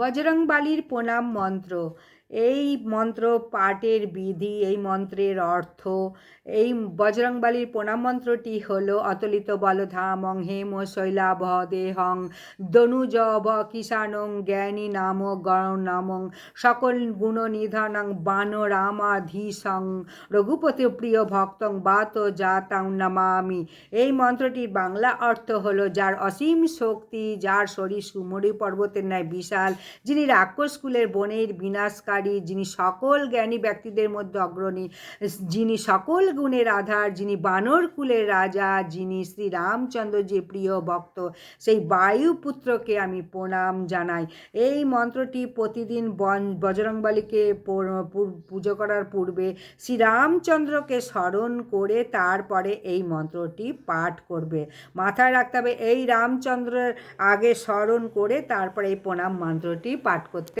বজরংবালির প্রণাম মন্ত্র। এই মন্ত্র পাঠের বিধি, এই মন্ত্রের অর্থ, এই বজরংবালির প্রণাম মন্ত্রটি হল, অতলিত বলধামং হেম শৈলাভ দেহং দনুজ ব কিষাণং জ্ঞানী নাম গণ নামং সকল গুণ নিধানং বানরামাধীশং। রঘুপতি প্রিয় ভক্তং বাত জাতাং নামামি। এই মন্ত্রটির বাংলা অর্থ হলো, যার অসীম শক্তি, যার শরীর সুমরি পর্বতের ন্যায় বিশাল, যিনি রাক্ষস কুলের বনের বিনাশকারী যিনি সকল জ্ঞানী ব্যক্তিদের মধ্যে অগ্রণী, যিনি সকল গুণের আধার, যিনি বানর কুলের রাজা, যিনি শ্রী রামচন্দ্র যে প্রিয় ভক্ত, সেই বায়ুপুত্রকে আমি প্রণাম জানাই। এই মন্ত্রটি প্রতিদিন বজরংবলীকে পুজো করার পূর্বে শ্রীরামচন্দ্রকে স্মরণ করে তারপরে এই মন্ত্রটি পাঠ করবে। মাথায় রাখতে হবে, এই রামচন্দ্রের আগে স্মরণ করে তারপরে এই প্রণাম মন্ত্রটি পাঠ করতে